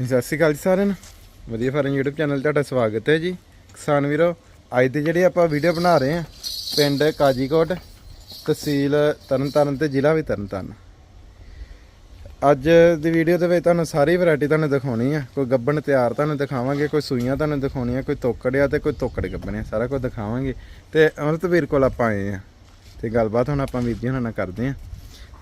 ਸਤਿ ਸ਼੍ਰੀ ਅਕਾਲ ਜੀ ਸਾਰਿਆਂ ਨੂੰ। ਵਧੀਆ ਫਾਰਮ YouTube ਚੈਨਲ 'ਤੇ ਤੁਹਾਡਾ ਸਵਾਗਤ ਹੈ ਜੀ। ਕਿਸਾਨ ਵੀਰੋ, ਅੱਜ ਦੀ ਜਿਹੜੀ ਆਪਾਂ ਵੀਡੀਓ ਬਣਾ ਰਹੇ ਹਾਂ, ਪਿੰਡ ਕਾਜੀਕੋਟ ਤਹਿਸੀਲ ਤਰਨਤਾਰਨ ਤੇ ਜ਼ਿਲ੍ਹਾ ਵੀ ਤਰਨਤਾਰਨ। ਅੱਜ ਦੀ ਵੀਡੀਓ ਦੇ ਵਿੱਚ ਤੁਹਾਨੂੰ ਸਾਰੀ ਵੈਰਾਈਟੀ ਤੁਹਾਨੂੰ ਦਿਖਾਉਣੀ ਆ। ਕੋਈ ਗੱਬਣ ਤਿਆਰ ਤੁਹਾਨੂੰ ਦਿਖਾਵਾਂਗੇ, ਕੋਈ ਸੂਈਆਂ ਤੁਹਾਨੂੰ ਦਿਖਾਉਣੀਆਂ, ਕੋਈ ਤੋਕੜਿਆ ਤੇ ਕੋਈ ਤੋਕੜ ਗੱਬਣੇ ਸਾਰਾ ਕੁਝ ਦਿਖਾਵਾਂਗੇ। ਤੇ ਅਮਰਤ ਵੀਰ ਕੋਲ ਆਪਾਂ ਆਏ ਆ। ਤੇ ਗੱਲਬਾਤ ਹੁਣ ਆਪਾਂ ਵੀਰ ਜੀ ਨਾਲ ਕਰਦੇ ਆ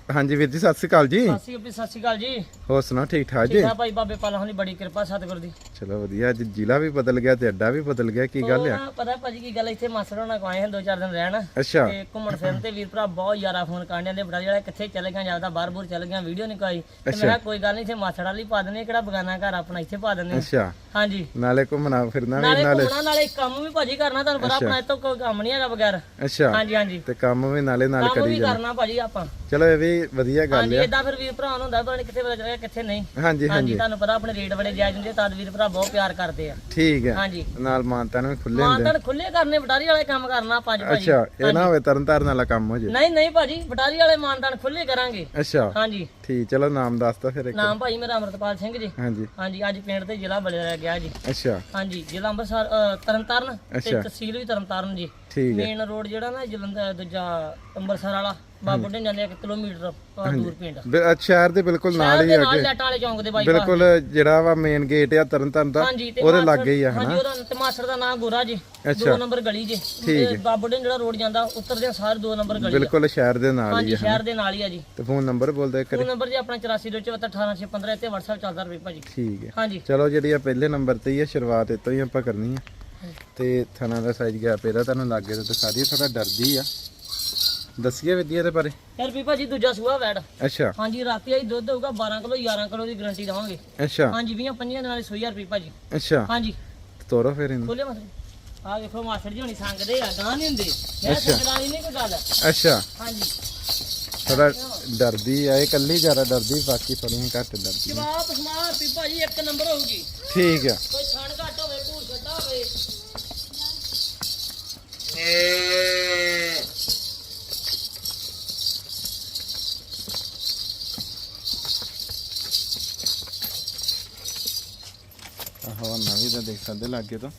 ਹਾਂਜੀ ਵੀਰ ਜੀ ਸਤਿ ਸ਼੍ਰੀ ਅਕਾਲ ਜੀ। ਸਤਿ ਸ਼੍ਰੀ ਅਕਾਲ ਸਤਿ ਸ਼੍ਰੀ ਅਕਾਲ ਜੀ। ਹੋਰ ਸੁਣਾਓ ਠੀਕ ਠਾਕ ਜੀ? ਠੀਕ ਭਾਈ ਬਾਬੇ ਪਾਲਾਂ ਦੀ ਬੜੀ ਕਿਰਪਾ ਸਤਿਗੁਰ ਦੀ। ਚਲੋ ਵਧੀਆ ਅੱਜ ਜ਼ਿਲ੍ਹਾ ਵੀ ਬਦਲ ਗਿਆ ਤੇ ਅੱਡਾ ਵੀ ਬਦਲ ਗਿਆ ਕੀ ਗੱਲ ਆ? ਪਤਾ ਭਾਜੀ ਕੀ ਗੱਲ ਇੱਥੇ ਮਾਸੜ ਹੋਣਾ ਕੋਏ ਹਨ ਦੋ ਚਾਰ ਦਿਨ ਰਹਿਣ। ਅੱਛਾ। ਤੇ ਘੁੰਮਣ ਫਿਰਨ ਤੇ ਵੀਰ ਭਰਾ ਬਹੁਤ ਯਾਰਾ ਫੋਨ ਕਰਨ ਦੇ ਬੜਾ ਜਿਹੜਾ ਕਿੱਥੇ ਚਲੇ ਗਿਆ ਜਾਂਦਾ ਬਾਹਰ ਬੂਰ ਚਲੇ ਗਿਆ ਵੀਡੀਓ ਨਹੀਂ ਕੋਈ ਤੇ ਮੈਂ ਕੋਈ ਗੱਲ ਨਹੀਂ ਇੱਥੇ ਮਾਸੜ ਵਾਲੀ ਪਾ ਦਿੰਦੇ ਕਿਹੜਾ ਬਗਾਨਾ ਘਰ ਆਪਣਾ ਇੱਥੇ ਪਾ ਦਿੰਦੇ ਅੱਛਾ। ਹਾਂਜੀ। ਨਾਲੇ ਘੁੰਮਣਾ ਫਿਰਨਾ ਵੀ ਨਾਲੇ ਨਾਲੇ ਕੰਮ ਵੀ ਭਾਜੀ ਕਰਨਾ ਤੁਹਾਨੂੰ ਪਤਾ ਆਪਣਾ ਇੱਥੋਂ ਕੋਈ ਕੰਮ ਨਹੀਂ ਹੈਗਾ ਬਗੈਰ। ਅੱਛਾ। ਹਾਂਜੀ ਹਾਂਜੀ। ਤੇ ਕੰਮ ਵੀ ਨਾਲੇ ਨਾਲ ਕੰਮ ਕਰੀ ਵੀ ਜਾਣਾ। ਕਰਨਾ ਭਾਜੀ ਆਪਾਂ। ਚਲੋ ਇਹ ਵੀ ਵਧੀਆ ਗੱਲ ਹਾਂਜੀ ਆ ਇਦਾਂ ਫਿਰ ਵੀਰ ਭਰਾ ਨੂੰ ਹੁੰਦਾ ਪਤਾ ਨੀ ਕਿੱਥੇ ਪਤਾ ਚੱਲਿਆ ਕਿੱਥੇ ਨਹੀਂ। ਹਾਂਜੀ ਹਾਂਜੀ ਤੁਹਾਨੂੰ ਪਤਾ ਆਪਣੇ ਰੇਟ ਬੜੇ ਜਾਇਜ਼ ਹੁੰਦੇ ਤਦ ਵੀਰ ਭਰਾ ਬਹੁਤ ਪਿਆਰ ਕਰਦੇ ਆ। ਠੀਕ ਹੈ ਹਾਂਜੀ। ਨਾਲ ਮਾਨਤਾ ਨੂੰ ਖੁੱਲੇ ਹੁੰਦੇ ਮਾਨਤਨ ਖੁੱਲੇ ਕਰਨੇ ਬਟਾਰੀ ਵਾਲੇ ਕੰਮ ਕਰਨਾ ਪੰਜ ਭਾਜੀ। ਅੱਛਾ ਇਹ ਨਾ ਹੋਵੇ ਤਰਨ ਤਾਰਨ ਵਾਲਾ ਕੰਮ ਹੋ ਜੇ। ਨਹੀਂ ਨਹੀਂ ਭਾਜੀ ਬਟਾਰੀ ਵਾਲੇ ਮਾਨਤਨ ਖੁੱਲੇ ਕਰਾਂਗੇ। ਅੱਛਾ। ਹਾਂਜੀ। ਠੀਕ ਚਲੋ ਨਾਮ ਦੱਸ ਤਾ ਫਿਰ ਇੱਕ। ਨਾਮ ਭਾਈ ਮੇਰਾ ਅਮਰਤਪਾਲ ਸਿੰਘ ਜੀ। ਹਾਂਜੀ। ਹਾਂਜੀ ਅੱਜ ਪਿੰਡ ਤੇ ਜ਼ਿਲ੍ਹਾ ਬਦਲਿਆ ਗਿਆ ਜੀ। ਅੱਛਾ। ਹਾਂਜੀ ਜ਼ਿਲ੍ਹਾ ਅੰਮ੍ਰਿਤਸਰ ਅ, ਤਰਨਤਾਰਨ ਤੇ ਅੱਛਾ। ਤਹਿਸੀਲ ਵੀ ਤਰਨਤਾਰਨ ਜੀ। ਠੀਕ ਹੈ ਮੇਨ ਰੋਡ ਜਿਹੜਾ ਨਾ ਜਲੰਧਰ ਦੂਜਾ ਅੰਮ੍ਰਿਤਸਰ ਵਾਲਾ। ਬਾਬੂ ਢੇ ਜਾਂਦੇ 1 ਕਿਲੋਮੀਟਰ ਅ, ਦੂਰ ਪਿੰਡ। ਬਿ- ਅ, ਸ਼ਹਿਰ ਦੇ ਬਿਲਕੁਲ ਨਾਲ ਸ਼ਹਿਰ ਹੀ ਦੇ ਆ ਨਾਲ ਕੇ ਲੈਟਾਂ ਵਾਲੇ ਚੌਂਕ ਦੇ ਬਾਈਪਾਸ ਬਿਲਕੁਲ ਜਿਹੜਾ ਵਾ ਮੇਨ ਗੇਟ ਆ ਤਰਨ ਤਾਰਨ ਦਾ ਹਾਂਜੀ ਤੇ ਉਹਦੇ ਮਾਸੜ- ਲਾਗੇ ਹੀ ਆ ਹਾਂਜੀ ਹਨਾ? ਉਹਦਾ ਤੇ ਮਾਸਟਰ ਦਾ ਨਾਮ ਗੋਰਾ ਜੀ ਅੱਛਾ। ਦੋ ਨੰਬਰ ਗਲੀ ਜੀ। ਠੀਕ ਤੇ ਬਾਬੂ ਢੇ ਜਿਹੜਾ ਰੋਡ ਜਾਂਦਾ ਉਤਰਦੇ ਸਾਰੇ ਦੋ ਨੰਬਰ ਗਲੀ ਆ। ਬਿਲਕੁਲ ਸ਼ਹਿਰ ਦੇ ਨਾਲ ਹੀ ਹਾਂਜੀ ਆ ਸ਼ਹਿਰ ਦੇ ਨਾਲ ਹੀ ਆ ਜੀ। ਤੇ ਫੋਨ ਨੰਬਰ ਬੋਲਦੇ ਕਰੀ ਫੋਨ ਨੰਬਰ ਜੀ ਆਪਣਾ 8424181615 ਇੱਥੇ WhatsApp ਚੱਲਦਾ ਰਵੇ ਭਾਜੀ। ਠੀਕ ਹੈ। ਹਾਂਜੀ। ਚਲੋ ਜਿਹੜੀ ਆ ਪਹਿਲੇ ਨੰਬਰ ਤੇ ਹੀ ਆ ਸ਼ੁਰੂਆਤ ਇਤੋਂ ਹੀ ਆਪਾਂ ਕਰਨੀ ਆ। ਤੇ ਥਣਾ ਦਾ ਸਾਈਜ਼ ਗਿਆ ਪਹਿਲਾਂ ਤੁਹਾਨੂੰ ਲੱਗੇ ਤਾਂ ਦਿਖਾ ਦਈਏ ਥੋੜਾ ਡਰਦੀ ਆ। ਦੱਸੀਏ ਵਿਦਿਆ ਦੇ ਬਾਰੇ। ਯਾਰ ਵੀ ਭਾਜੀ ਦੂਜਾ ਸੂਆ ਵੈੜ। ਅੱਛਾ। ਹਾਂਜੀ ਰਾਤੀ ਆਈ ਦੁੱਧ ਹੋਊਗਾ 12 ਕਿਲੋ 11 ਕਿਲੋ ਦੀ ਗਾਰੰਟੀ ਦਵਾਂਗੇ। ਅੱਛਾ। ਹਾਂਜੀ 20 25 ਦਿਨਾਂ ਦੀ ਸੂਈ ਆ ਰੁਪਏ ਭਾਜੀ ਅੱਛਾ। ਹਾਂਜੀ। ਤੋਰੋ ਫਿਰ ਇਹਨੂੰ। ਖੋਲੇ ਮਸਲੇ ਆ ਵੇਖੋ ਮਾਸਟਰ ਜੀ ਹੋਣੀ ਸੰਗਦੇ ਆ ਗਾਂ ਨਹੀਂ ਹੁੰਦੇ। ਮੈਂ ਸੰਗਦਾ ਨਹੀਂ ਕੋਈ ਗੱਲ। ਅੱਛਾ। ਹਾਂਜੀ। ਥੋੜਾ ਡਰਦੀ ਆ ਇਹ ਕੱਲੀ ਜ਼ਿਆਦਾ ਡਰਦੀ ਬਾਕੀ ਥੋੜੀਆਂ ਘੱਟ ਡਰਦੀ ਜਵਾਬ ਸਮਾਰ ਵੀ ਭਾਜੀ ਇੱਕ ਨੰਬਰ ਹੋਊਗੀ। ਠੀਕ ਆ। ਕੋਈ ਛਣ ਘੱਟ ਹੋਵੇ ਭੂਰ ਛੱਟਾ ਹੋਵੇ। ਆਹੋ ਨਵੀਂ ਤਾਂ ਦੇਖ ਸਕਦੇ ਲੱਗੇ ਤੋਂ।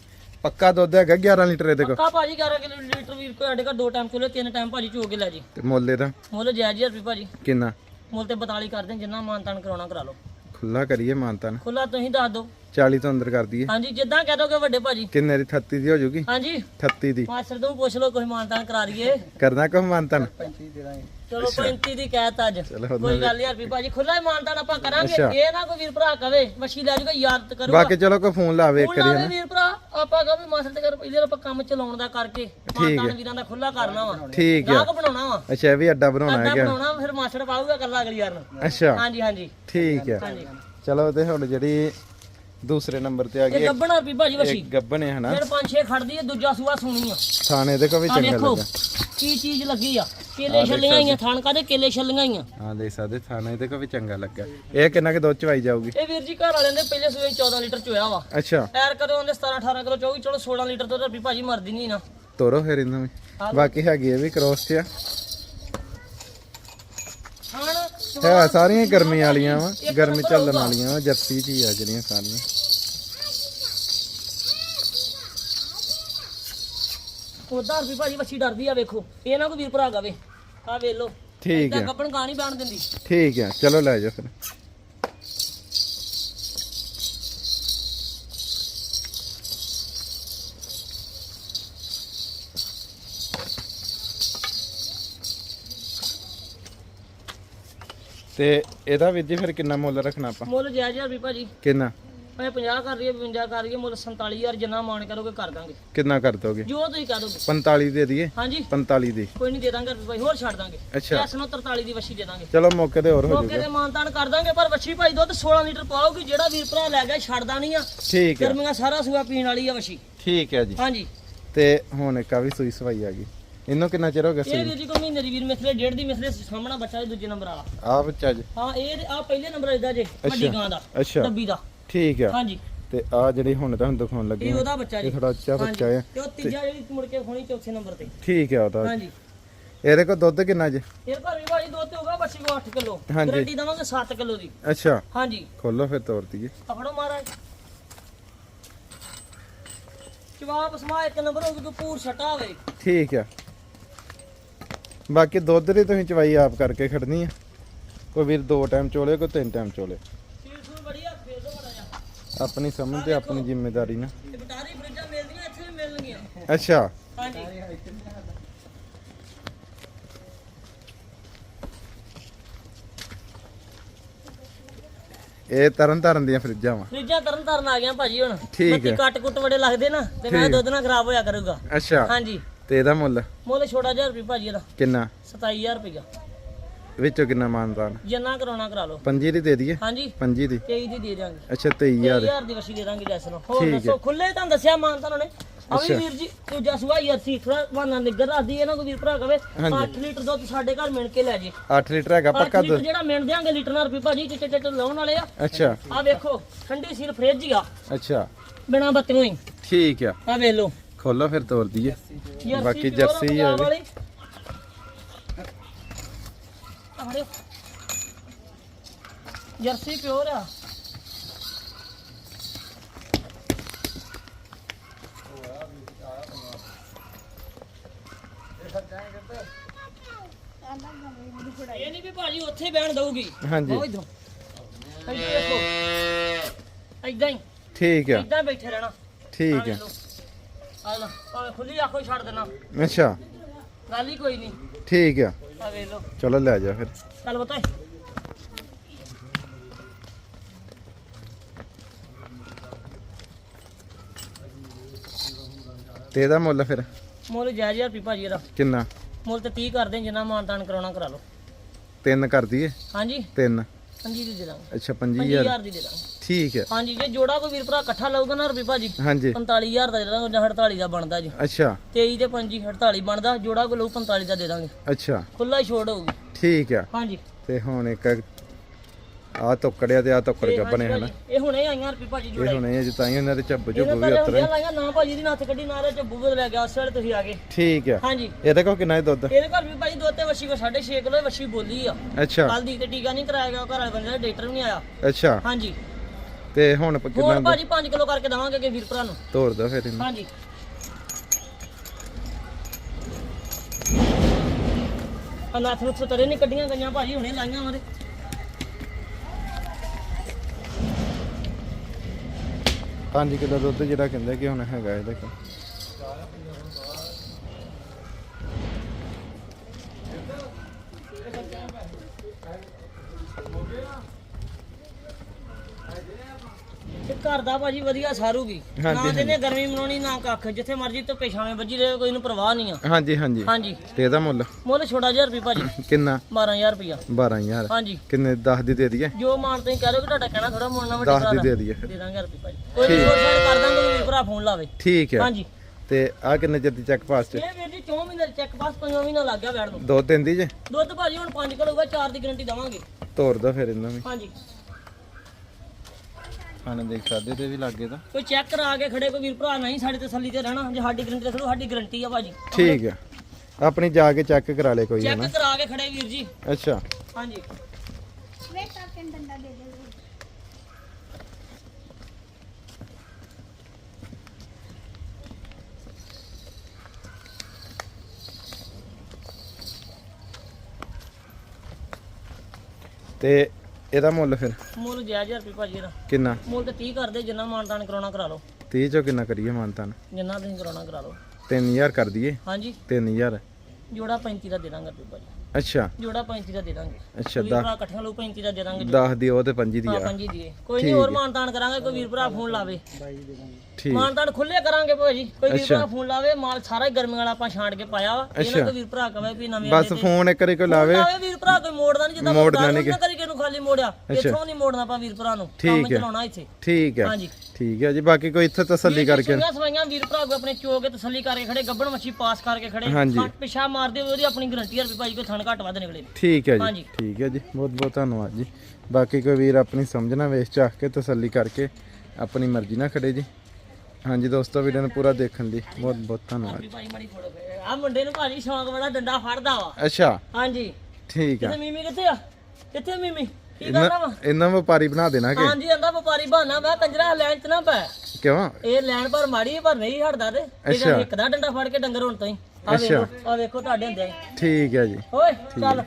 ਪੱਕਾ ਦੁੱਧ ਹੈਗਾ 11 ਲੀਟਰ ਇਹਦੇ ਕੋਲ। ਪੱਕਾ ਭਾਜੀ 11 ਕਿਲੋ ਲੀਟਰ ਵੀਰ ਕੋਈ ਸਾਡੇ ਘਰ ਦੋ ਟਾਈਮ ਚੋਲੇ ਤਿੰਨ ਟਾਈਮ ਭਾਜੀ ਚੋ ਕੇ ਲੈ ਜੀ। ਤੇ ਮੁੱਲ ਇਹਦਾ? ਮੁੱਲ ਜਾਇਜ਼ ਰੁਪਏ ਭਾਜੀ। ਕਿੰਨਾ? ਮੁੱਲ ਤੇ 42 ਕਰਦੇ ਹਾਂ, ਜਿੰਨਾ ਮਾਨਤਾਨ ਕਰਾਉਣਾ ਕਰਾ ਲਓ। ਖੁੱਲਾ ਕਰੀਏ ਮਾਨਤਾ ਨੂੰ ਖੁੱਲਾ ਤੁਸੀਂ ਦੱਸ ਦਿਓ। 40 ਤੋਂ ਅੰਦਰ ਕਰ ਦਈਏ ਹਾਂਜੀ ਜਿੱਦਾਂ ਕਹਿ ਦੋਗੇ ਵੱਡੇ ਭਾਜੀ। ਕਿੰਨੇ ਦੀ? 38 ਦੀ ਹੋ ਜੂਗੀ? ਹਾਂਜੀ। 38 ਦੀ। ਮਾਸਟਰ ਤੋਂ ਪੁੱਛ ਲਓ ਕੋਈ ਮਾਨਤਾਨ ਕਰਾ ਦਈਏ। ਕਰਨਾ ਕੋ ਮਾਨਤਾ ਚਲੋ 35 ਦੀ ਕਹਿਤ ਅੱਜ। ਕੋਈ ਗੱਲ ਯਾਰ ਵੀ ਭਾਜੀ ਖੁੱਲਾ ਹੀ ਮਾਨਤਾਨ ਆਪਾਂ ਕਰਾਂਗੇ। ਇਹ ਨਾ ਕੋਈ ਵੀਰ ਭਰਾ ਕਵੇ ਮੱਛੀ ਲੈ ਜੂਗਾ ਯਾਦ ਕਰੂਗਾ। ਬਾਕੀ ਚਲੋ ਕੋ ਫੋਨ ਲਾਵੇ ਇੱਕ ਲਾਵੇ ਹਨਾ? ਵੀਰ ਭਰਾ ਆਪਾਂ ਕਹੋ ਵੀ ਮਾਸਟਰ ਤੇ ਕਰ ਪਹਿਲੇ ਆਪਾਂ ਕੰਮ ਚਲਾਉਣ ਦਾ ਕਰਕੇ ਮਾਨਤਾਨ ਵੀਰਾਂ ਦਾ ਖੁੱਲਾ ਕਰਨਾ ਵਾ। ਠੀਕ ਆ ਗਾਹਕ ਬਣਾਉਣਾ ਵਾ। ਅੱਛਾ ਇਹ ਵੀ ਅੱਡਾ ਬਣਾਉਣਾ ਅੱਡਾ ਹੈਗਾ। ਬਣਾਉਣਾ ਫਿਰ ਮਾਸਟਰ ਪਾਊਗਾ ਕੱਲਾ ਅਗਲੀ ਯਾਰ ਨੂੰ ਅੱਛਾ। ਹਾਂਜੀ ਹਾਂਜੀ। ਠੀਕ ਹੈ। ਚਲੋ ਤੇ ਹੁਣ ਜਿਹੜੀ ਦੂਸਰੇ ਨੰਬਰ ਤੇ ਆ ਗਈ ਇਹ ਗੱਬਣਾ ਵੀ ਭਾਜੀ ਵਸੀ। ਇੱਕ ਗੱਬਨ ਹੈ ਹਨਾ ਫਿਰ ਪੰਜ ਛੇ ਖੜਦੀ ਹੈ ਦੂਜਾ ਸੂਆ ਸੋਣੀ ਆ। ਥਾਣੇ ਦੇ ਕੋ ਵੀ ਆ ਚੰਗਾ ਲੱਗਾ। ਕੀ ਚੀਜ਼ ਲੱਗੀ ਆ। ਕੇਲੇ ਛੱਲੀਆਂ ਆਈਆਂ ਥਾਣ ਕਾਦੇ ਕੇਲੇ ਛੱਲੀਆਂ ਆਈਆਂ? ਹਾਂ ਦੇ ਸਕਦੇ ਥਾਣੇ ਦੇ ਕੋ ਵੀ ਚੰਗਾ ਲੱਗਾ। ਇਹ ਕਿੰਨਾ ਕਿ ਦੁੱਧ ਚਵਾਈ ਜਾਊਗੀ? ਇਹ ਵੀਰ ਜੀ ਘਰ ਵਾਲਿਆਂ ਦੇ ਪਹਿਲੇ ਸੂਏ 14 ਲੀਟਰ ਚੋਇਆ ਵਾ। ਅੱਛਾ। ਐਰ ਕਦੇ ਉਹਦੇ 17 18 ਕਿਲੋ ਚੋਗੀ ਚਲੋ 16 ਲੀਟਰ ਤੋਂ ਰੁਪਈ ਭਾਜੀ ਮਰਦੀ ਨਹੀਂ ਨਾ। ਤੋਰੋ ਫਿਰ ਇਹਨਾਂ ਵੀ। ਬਾਕੀ ਹੈਗੀ ਇਹ ਵੀ ਕ੍ਰੋਸ ਚ ਆ ਹੈ ਸਾਰੀਆਂ ਹੀ ਗਰਮੀ ਵਾਲੀਆਂ ਵਾ ਗਰਮੀ ਚੱਲਣ ਵਾਲੀਆਂ ਵਾ ਜਰਸੀ ਚ ਹੀ ਆ ਜਿਹੜੀਆਂ ਸਾਰੀਆਂ। ਉਦਾਂ ਵੀ ਭਾਜੀ ਵੱਛੀ ਡਰਦੀ ਆ ਵੇਖੋ। ਇਹ ਨਾ ਕੋਈ ਵੀਰ ਭਰਾ ਗਵੇ ਆ ਵੇਖ ਲੋ ਠੀਕ ਹੈ ਗੱਪਣ ਗਾਣੀ ਬਣ ਦਿੰਦੀ। ਠੀਕ ਹੈ ਚਲੋ ਲੈ ਜਾਓ ਫਿਰ। ਤੇ ਇਹਦਾ ਵੀਰ ਜੀ ਫਿਰ ਕਿੰਨਾ ਮੁੱਲ ਰੱਖਣਾ ਆਪਾਂ? ਮੁੱਲ ਜਾਇਜ਼ ਯਾਰ ਵੀ ਭਾਜੀ। ਕਿੰਨਾ? ਭਾਵੇਂ 50 ਕਰ ਰਹੀਏ 52 ਕਰ ਰਹੀਏ ਮੁੱਲ 47000 ਜਿੰਨਾ ਮਾਣ ਕਰੋਗੇ ਕਰ ਦਾਂਗੇ। ਕਿੰਨਾ ਕਰ ਦੋਗੇ? ਜੋ ਤੁਸੀਂ ਕਹਿ ਦੋਗੇ। 45 ਦੇ ਦਈਏ? ਹਾਂਜੀ। 45 ਦੀ। ਕੋਈ ਨਹੀਂ ਦੇ ਦਾਂਗੇ ਭਾਈ ਹੋਰ ਛੱਡ ਦਾਂਗੇ। ਅੱਛਾ। ਐਸ ਨੂੰ 43 ਦੀ ਵੱਛੀ ਦੇ ਦਾਂਗੇ। ਚਲੋ ਮੌਕੇ ਤੇ ਹੋਰ ਹੋ ਮੌਕੇ ਜਾਊਗਾ ਤੇ ਮਾਨਤਾਨ ਕਰ ਦਾਂਗੇ ਪਰ ਵੱਛੀ ਭਾਈ ਦੁੱਧ 16 ਲੀਟਰ ਪਾਓਗੀ ਜਿਹੜਾ ਵੀਰ ਭਰਾ ਲੈ ਗਿਆ ਛੱਡਦਾ ਨਹੀਂ ਆ। ਠੀਕ ਹੈ। ਗਰਮੀਆਂ ਸਾਰਾ ਸੂਆ ਪੀਣ ਵਾਲੀ ਆ ਵੱਛੀ। ਠੀਕ ਹੈ ਜੀ। ਹਾਂਜੀ। ਤੇ ਹੁਣ ਇੱਕ ਆ ਵੀ ਸੂਈ ਸਵਾਈ ਆ ਗਈ। ਇਹਨੂੰ ਕਿੰਨਾ ਚਿਰ ਹੋ ਗਿਆ ਇਹ ਸੂਈ ਵੀਰ ਜੀ ਕੋ ਮਹੀਨੇ ਦੀ ਵੀਰ ਮਿਸਲੇ ਡੇਢ ਦੀ ਮਿਸਲੇ ਸਾਹਮਣਾ ਬੱਚਾ ਜੀ ਦੂਜੇ ਨੰਬਰ ਵਾਲਾ। ਆ ਬੱਚਾ ਜੀ। ਹਾਂ ਇਹ ਆ ਪਹਿਲੇ ਨੰਬਰ ਇਹਦਾ ਜੇ ਵੱਡੀ ਅੱਛਾ। ਗਾਂ ਦਾ ਅੱਛਾ। ਡੱਬੀ ਦਾ। ਠੀਕ ਆ। ਹਾਂਜੀ। ਤੇ ਆ ਜਿਹੜੀ ਹੁਣ ਤੁਹਾਨੂੰ ਦਿਖਾਉਣ ਲੱਗੇ ਇਹ ਉਹਦਾ ਬੱਚਾ ਜੀ। ਇਹ ਥੋੜਾ ਉੱਚਾ ਬੱਚਾ ਹੈ ਤੇ ਉਹ ਤੀਜਾ ਜਿਹੜੀ ਮੁੜ ਕੇ ਹੋਣੀ ਚੌਥੇ ਨੰਬਰ ਤੇ। ਠੀਕ ਆ ਉਹਦਾ ਹਾਂਜੀ। ਇਹਦੇ ਕੋਲ ਦੁੱਧ ਕਿੰਨਾ ਜੀ? ਇਹ ਘਰ ਵੀ ਭਾਜੀ ਦੁੱਧ ਤੇ ਹੋਗਾ ਬੱਚੀ ਕੋ 8 ਕਿਲੋ। ਹਾਂਜੀ। ਗਰੰਟੀ ਦਵਾਂਗੇ 7 ਕਿਲੋ ਦੀ। ਅੱਛਾ। ਹਾਂਜੀ। ਖੋਲੋ ਫਿਰ ਤੋਰ ਦਈਏ ਆ ਫੜੋ ਮਹਾਰਾਜ। ਜਵਾਬ ਸਮਾ ਇੱਕ ਨੰਬਰ ਹੋ ਕੋਈ ਪੂਰ ਛਟਾ ਹੋਵੇ ਠੀਕ ਆ। ਬਾਕੀ ਦੁੱਧ ਦੀ ਤੁਸੀਂ ਚਵਾਈ ਆਪ ਕਰਕੇ ਖੜਨੀ ਆ। ਕੋਈ ਵੀਰ ਦੋ ਟਾਈਮ ਚੋਲੇ ਕੋਈ ਤਿੰਨ ਟਾਈਮ ਚੋਲੇ। ਆਪਣੀ ਸਮਝ ਤੇ ਆਪਣੀ ਜ਼ਿੰਮੇਵਾਰੀ ਨਾ। ਤੇ ਬਟਾਰੀ ਫਰਿੱਜਾਂ ਮਿਲਦੀਆਂ ਇੱਥੇ ਵੀ ਮਿਲਣਗੀਆਂ ਅੱਛਾ। ਹਾਂਜੀ ਇਹ ਤਰਨ ਤਾਰਨ ਦੀਆਂ ਫਰਿੱਜਾਂ ਵਾ। ਫਰਿੱਜਾਂ ਤਰਨ ਤਾਰਨ ਆ ਗਿਆ ਭਾਜੀ ਹੁਣ। ਠੀਕ ਹੈ। ਕੱਟ ਕੁੱਟ ਬੜੇ ਲੱਗਦੇ ਨਾ ਤੇ ਮੈਂ। ਦੁੱਧ ਨਾ ਖਰਾਬ ਹੋਇਆ ਕਰੂਗਾ। ਅੱਛਾ। ਹਾਂਜੀ। ਤੇ ਇਹਦਾ ਮੁੱਲ? ਮੁੱਲ ਛੋਟਾ ਜਿਹਾ ਰੁਪਏ ਭਾਜੀ ਇਹਦਾ। ਕਿੰਨਾ? 27000 ਰੁਪਏ ਵਿੱਚੋਂ ਕਿੰਨਾ ਮਾਨਦਾਨ ਜਿੰਨਾ ਕਰਾਉਣਾ ਕਰਾ ਲਓ। ਪੰਜੀ ਦੀ ਦੇ ਦਈਏ? ਹਾਂਜੀ। ਪੰਜੀ ਦੀ? 23 ਦੀ ਦੇ ਦਾਂਗੇ ਅੱਛਾ 23000 23000 ਦੀ ਵਸੀ ਦੇ ਦਾਂਗੇ ਜੈਸ ਨੂੰ। ਹੋਰ ਦੱਸੋ ਖੁੱਲੇ ਤਾਂ ਦੱਸਿਆ ਮਾਨ ਤਾਂ ਨੇ ਅਵੀ। ਵੀਰ ਜੀ ਤੂੰ ਜਸਵਾ ਯਾਰ ਸੀ ਥੋੜਾ ਬਹਾਨਾ ਨਿੱਗਰ ਰਾਦੀ ਇਹਨਾਂ ਕੋ ਵੀਰ ਭਰਾ ਕਵੇ। ਹਾਂਜੀ। 8 ਲੀਟਰ ਦੁੱਧ ਸਾਡੇ ਘਰ ਮਿਣ ਕੇ ਲੈ ਜੇ। 8 ਲੀਟਰ ਹੈਗਾ 8 ਪੱਕਾ ਦੁੱਧ? ਜਿਹੜਾ ਮਿਣ ਦਿਆਂਗੇ ਲੀਟਰ ਨਾਲ ਰੁਪਏ ਭਾਜੀ ਚਿੱਟੇ ਚਿੱਟੇ ਲਾਉਣ ਵਾਲੇ ਆ। ਅੱਛਾ। ਆ ਵੇਖੋ ਠੰਡੀ ਸੀਲ ਫ੍ਰਿਜ ਆ। ਅੱਛਾ। ਬਿਨਾ ਬੱਤੀਆਂ ਹੀ। ਠੀਕ ਆ। ਆ ਵੇਖ ਲਓ। ਖੋਲੋ ਫਿਰ ਤੋਰ ਦਈਏ ਬਾਕੀ ਜਰਸੀ। ਆ ਫੜਿਓ। ਜਰਸੀ ਪਿਓਰ ਆ। ਇਹ ਨਹੀਂ ਵੀ ਭਾਜੀ ਉੱਥੇ ਬਹਿਣ ਦਊਗੀ। ਹਾਂਜੀ। ਉਹ ਇਧਰੋਂ। ਏਦਾਂ ਹੀ। ਠੀਕ ਆ। ਏਦਾਂ ਬੈਠੇ ਰਹਿਣਾ। ਠੀਕ ਆ। ਆ ਲੈ ਭਾਵੇਂ ਖੁੱਲੀ ਅੱਖੋਂ ਛੱਡ ਦੇਣਾ। ਅੱਛਾ। ਗੱਲ ਹੀ ਕੋਈ ਨਹੀਂ। ਠੀਕ ਆ। ਆ ਵੇਖ ਲਓ। ਚਲੋ ਲੈ ਜਾ ਫਿਰ। ਚੱਲ ਬਤਾ ਤੇ ਇਹਦਾ ਮੁੱਲ ਫਿਰ? ਮੁੱਲ ਜਾਇਜ਼ ਹਜ਼ਾਰ ਰੁਪਏ ਭਾਜੀ ਇਹਦਾ। ਕਿੰਨਾ? ਮੁੱਲ ਤੇ 30 ਕਰਦੇ ਜਿੰਨਾ ਮਾਨਤਾਨ ਕਰਾਉਣਾ ਕਰਾ ਲਓ। ਤਿੰਨ ਕਰ ਦਈਏ? ਹਾਂਜੀ। ਤਿੰਨ। ਪੰਜੀ ਦੀ ਦੇ ਦਾਂਗੇ। ਅੱਛਾ 25000 25000 ਦੀ ਦੇ ਦਾਂਗੇ। ਠੀਕ ਹੈ। ਹਾਂਜੀ ਜੇ ਜੋੜਾ ਕੋਈ ਵੀਰ ਭਰਾ ਇਕੱਠਾ ਲਊਗਾ ਨਾ ਰੁਪਏ ਭਾਜੀ ਹਾਂਜੀ। 45000 ਦਾ ਦੇ ਦਾਂਗੇ ਜਾਂ 48 ਦਾ ਬਣਦਾ ਜੀ। ਅੱਛਾ। 23 ਤੇ 5 48 ਬਣਦਾ ਜੋੜਾ ਕੋਈ ਲਊ 45 ਦਾ ਦੇ ਦਾਂਗੇ। ਅੱਛਾ। ਖੁੱਲਾ ਹੀ ਛੋੜ ਹੋਊਗੀ। ਠੀਕ ਆ ਹਾਂਜੀ। ਤੇ ਹੁਣ ਇੱਕ ਆ ਤੋਕੜਿਆ ਤੇ ਆ ਤੋਕੜ ਤੇ ਗੱਬਣੇ ਹਾਂਜੀ ਹਨਾ ਇਹ ਹੁਣੇ ਆਈਆਂ ਰੁਪਏ ਭਾਜੀ ਇਹ ਜੋੜਾ ਹੁਣ ਇਹ ਜਿਤਾਈ ਉਹਨਾਂ ਦੇ ਝੱਬ ਝੁੱਬ ਵੀ ਉਤਰੇ ਲਾਈਆਂ ਨਾ ਭਾਜੀ ਦੀ ਨੱਥ ਕੱਢੀ ਨਾ ਇਹਦੇ ਚ ਬੂਬੇ ਲੈ ਗਿਆ ਉਸ ਵੇਲੇ ਤੁਸੀਂ ਆ ਗਏ। ਠੀਕ ਆ। ਹਾਂਜੀ। ਇਹਦੇ ਕੋਲ ਕਿੰਨਾ ਹੈ ਦੁੱਧ? ਇਹਦੇ ਘਰ ਵੀ ਭਾਜੀ ਦੋ ਤੇ ਵਸ਼ੀ ਕੋ 6.5 ਕਿਲੋ ਵਸ਼ੀ ਬੋਲੀ ਆ। ਅੱਛਾ। ਕੱਲ ਦੀ ਤੇ ਟੀਕਾ ਨਹੀਂ ਕਰਾਇਆ ਗਿਆ ਘਰ ਵਾਲੇ ਬੰਦੇ ਦਾ ਡਾਕਟਰ ਵੀ ਨਹੀਂ ਆਇਆ। ਅੱਛਾ। ਹਾਂਜੀ। ਤੇ ਹੁਣ ਪ- ਕਿੰਨਾ ਹੋਰ ਭਾਜੀ 5 ਕਿਲੋ ਕਰਕੇ ਦਵਾਂਗੇ ਕਿ ਵੀਰ ਭਰਾ ਨੂੰ। ਤੋਰ ਦੋ ਫਿਰ ਇਹਨੂੰ। ਹਾਂਜੀ। ਅਨਾਥ ਨੂੰ ਤਰੇ ਨਹੀਂ ਕੱਢੀਆਂ ਗਈਆਂ ਭਾਜੀ ਹੁਣੇ ਲਾਈਆਂ ਉਹਦੇ। ਪੰਜ ਕਿਲੋ ਦੁੱਧ ਜਿਹੜਾ ਕਹਿੰਦੇ ਕਿ ਹੁਣ ਹੈਗਾ ਇਹਦੇ ਕੋਲ। ਤੇ ਘਰ ਦਾ ਭਾਜੀ ਵਧੀਆ ਸਾਰੂਗੀ। ਨਾ ਹਾਂਜੀ, ਗਰਮੀ ਮਨਾਉਣੀ ਨਾ ਕੱਖ। ਜਿੱਥੇ ਮਰਜ਼ੀ ਤੋਂ ਪੇਸ਼ਾਵੇਂ ਵੱਜੀ ਰਹੇ ਕੋਈ ਨੂੰ ਪਰਵਾਹ ਨਹੀਂ ਆ। ਹਾਂਜੀ ਹਾਂਜੀ। ਹਾਂਜੀ। ਤੇ ਇਹਦਾ ਮੁੱਲ? ਮੁੱਲ ਛੋਟਾ ਜਿਹਾ ਰੁਪਏ ਭਾਜੀ। ਕਿੰਨਾ? 12000 ਰੁਪਇਆ 12000 ਹਾਂਜੀ। ਕਿੰਨੇ 10 ਦੀ ਦੇ ਦਈਏ? ਜੋ ਮਾਨ ਤੁਸੀਂ ਕਹਿ ਰਹੇ ਹੋ ਕਿ ਤੁਹਾਡਾ ਕਹਿਣਾ ਥੋੜਾ ਮੋੜਨਾ ਵੱਡੇ 10 ਭਰਾ ਦੀ ਦਾ ਦਈਏ। ਦੇ ਦਾਂਗੇ ਰੁਪਏ ਭਾਜੀ। ਕੋਈ ਨਹੀਂ ਸੋਚ ਸਾਡ ਕਰ ਦਾਂਗੇ ਵੀਰ ਭਰਾ ਫੋਨ ਲਾਵੇ। ਠੀਕ ਹੈ। ਹਾਂਜੀ। ਤੇ ਆ ਕਿੰਨੇ ਚਿਰ ਦੀ ਚੈੱਕ ਪਾਸ ਚ? ਇਹ ਵੀਰ ਜੀ 4 ਮਹੀਨੇ ਚੈੱਕ ਪਾਸ 5 ਮਹੀਨਾ ਲੱਗ ਗਿਆ ਬੈਠ ਨੂੰ। ਦੋ ਤਿੰਨ ਦੀ ਜੇ? ਦੁੱਧ ਭਾਜੀ ਹੁਣ 5 ਕਿਲੋ ਹੋਊਗਾ 4 ਦੀ ਗਾਰੰਟੀ ਦਵਾਂਗੇ। ਤੋਰ ਦੋ ਫਿਰ ਇਹਨਾਂ ਵੀ। ਹਾਂਜੀ। ਖਾਣੇ ਦੇਖ ਸਾਡੇ ਤੇ ਵੀ ਲੱਗੇ ਤਾਂ। ਕੋਈ ਚੈੱਕ ਕਰਾ ਕੇ ਖੜੇ ਕੋਈ ਵੀਰ ਭਰਾ ਨਹੀਂ ਸਾਡੇ ਤਸੱਲੀ ਤੇ ਰਹਿਣਾ ਜੇ ਸਾਡੀ ਗਾਰੰਟੀ ਰੱਖ ਲਓ ਸਾਡੀ ਗਾਰੰਟੀ ਆ ਭਾਜੀ। ਠੀਕ ਹੈ ਆਪਣੀ ਜਾ ਕੇ ਚੈੱਕ ਕਰਾ ਲੈ ਕੋਈ ਚੈੱਕ ਨਾ ਕਰਾ ਕੇ ਖੜੇ ਵੀਰ ਜੀ। ਅੱਛਾ। ਹਾਂਜੀ। ਤੇ ਇਹਦਾ ਮੁੱਲ ਫਿਰ? ਮੁੱਲ ਜਾਇਜ਼ ਹਜ਼ਾਰ ਰੁਪਏ ਭਾਜੀ ਇਹਦਾ। ਕਿੰਨਾ? ਮੁੱਲ ਤੇ 30 ਕਰਦੇ ਜਿੰਨਾ ਮਾਨਦਾਨ ਕਰਾਉਣਾ ਕਰਾ ਲਓ। 30 ਚੋਂ ਕਿੰਨਾ ਕਰੀਏ ਮਾਨਤਾਨ? ਜਿੰਨਾ ਤੁਸੀਂ ਕਰਾਉਣਾ ਕਰਾ ਲਓ। 3000 ਕਰ ਦਈਏ? ਹਾਂਜੀ। 3000 ਜੋੜਾ 35 ਦਾ ਦੇ ਦਾਂਗੇ ਰੁਪਏ ਭਾਜੀ। ਅੱਛਾ। ਜੋੜਾ 35 ਦਾ ਦੇ ਦਾਂਗੇ। ਅੱਛਾ ਵੀਰ ਭਰਾ ਇਕੱਠਿਆਂ ਲਓ 35 ਦਾ ਦੇ ਦਾਂਗੇ 10 ਦੀ ਉਹ ਤੇ 5 ਦੀ ਹਾਂ ਆ ਪੰਜੀ ਦੀਏ ਕੋਈ ਨਹੀਂ ਹੋਰ ਮਾਨਦਾਨ ਕਰਾਂਗੇ ਕੋਈ ਵੀਰ ਭਰਾ ਫੋਨ ਲਾਵੇ। ਠੀਕ। ਮਾਨਦਾਨ ਖੁੱਲੇ ਕਰਾਂਗੇ ਭਾਜੀ। ਕੋਈ ਵੀਰ। ਭਰਾ ਫੋਨ ਲਾਵੇ ਮਾਲ ਸਾਰਾ ਹੀ ਗਰਮੀਆਂ ਵਾਲਾ ਆਪਾਂ ਛਾਂਟ ਕੇ ਪਾਇਆ ਵਾ। ਇਹਨਾਂ। ਕੋਈ ਵੀਰ ਭਰਾ ਕਵੇ ਵੀ ਨਵੇਂ ਬਸ ਫੋਨ ਇੱਕ ਵਾਰੀ ਕੋਈ ਲਾਵੇ। ਲਾਵੇ ਵੀਰ ਭਰਾ ਕੋਈ ਮੋੜਦਾ ਨਹੀਂ ਜਿੱਦਾਂ ਮੋੜਦਾ ਨਹੀਂ ਕਰੀ ਕਿਨੂੰ ਖਾਲੀ ਮੋੜਿਆ। ਇੱਥੋਂ ਨਹੀਂ ਮੋੜਨਾ ਆਪਾਂ ਵੀਰ ਭਰਾ ਨੂੰ। ਕੰਮ। ਚਲਾਉਣਾ ਇੱਥੇ। ਠੀਕ ਹੈ। ਹਾਂਜੀ। ਠੀਕ ਹੈ ਜੀ ਬਾਕੀ ਕੋਈ ਇੱਥੇ ਤਸੱਲੀ ਕਰਕੇ। ਸੁਈਆਂ ਸਵਾਈਆਂ ਵੀਰ ਭਰਾ ਕੋਈ ਆਪਣੇ ਚੋ ਕੇ ਤਸੱਲੀ ਕਰਕੇ ਖੜੇ ਗੱਬਣ ਮੱਛੀ ਪਾਸ ਕਰਕੇ ਖੜੇ ਹਾਂਜੀ। ਖੱਟ ਪਿਛਾ ਮਾਰਦੇ ਹੋਏ ਉਹਦੀ ਆਪਣੀ ਗਰੰਟੀ ਆ ਵੀ ਭਾਈ ਕੋਈ ਥਣ ਘੱਟ ਵੱਧ ਨਿਕਲੇ। ਠੀਕ ਹੈ ਜੀ ਹਾਂਜੀ। ਠੀਕ ਹੈ ਜੀ ਬਹੁਤ ਬਹੁਤ ਧੰਨਵਾਦ ਜੀ। ਬਾਕੀ ਕੋਈ ਵੀਰ ਆਪਣੀ ਸਮਝਣਾ ਵੇਚ ਚਾਹ ਕੇ ਤਸੱਲੀ ਕਰਕੇ ਆਪਣੀ ਮਰਜ਼ੀ ਨਾਲ ਖੜੇ ਜੀ। ਹਾਂਜੀ ਦੋਸਤੋ ਵੀਡੀਓ ਨੂੰ ਪੂਰਾ ਦੇਖਣ ਲਈ ਬਹੁਤ ਬਹੁਤ ਧੰਨਵਾਦ। ਭਾਈ ਮਾੜੀ ਫੋਟੋ ਆ ਮੁੰਡੇ ਨੂੰ ਭਾਜੀ ਸ਼ੌਂਕ ਬੜਾ ਡੰਡਾ ਫੜਦਾ ਵਾ। ਅੱਛਾ। ਹਾਂਜੀ। ਠੀਕ ਆ। ਮੀਮੀ ਕਿੱਥੇ ਆ? ਕਿੱਥੇ ਮੀਮੀ? ਕੀ ਇਹਨਾਂ ਕਰਦਾ ਵਾ? ਇਹਨਾਂ ਵਪਾਰੀ ਬਣਾ ਦੇਣਾ ਕਿ? ਹਾਂਜੀ ਆਂਦਾ ਵਪਾਰੀ ਬਹਾਨਾ ਮੈਂ ਕੰਜਰਾ ਲੈਣ ਚ ਨਾ ਪੈ। ਕਿਉਂ? ਇਹ ਲੈਣ ਪਰ ਮਾੜੀ ਹੈ, ਪਰ ਨਹੀਂ ਹਟਦਾ ਤੇ। ਇਹਦਾ ਇੱਕ ਦਾ ਡੰਡਾ ਫੜ ਕੇ ਡੰਗਰ ਹੁਣ ਤੋਂ ਹੀ ਆ ਵੇਖੋ ਆ ਵੇਖੋ ਤੁਹਾਡੇ ਹੁੰਦੇ। ਠੀਕ ਹੈ ਜੀ। ਓਏ ਚੱਲ।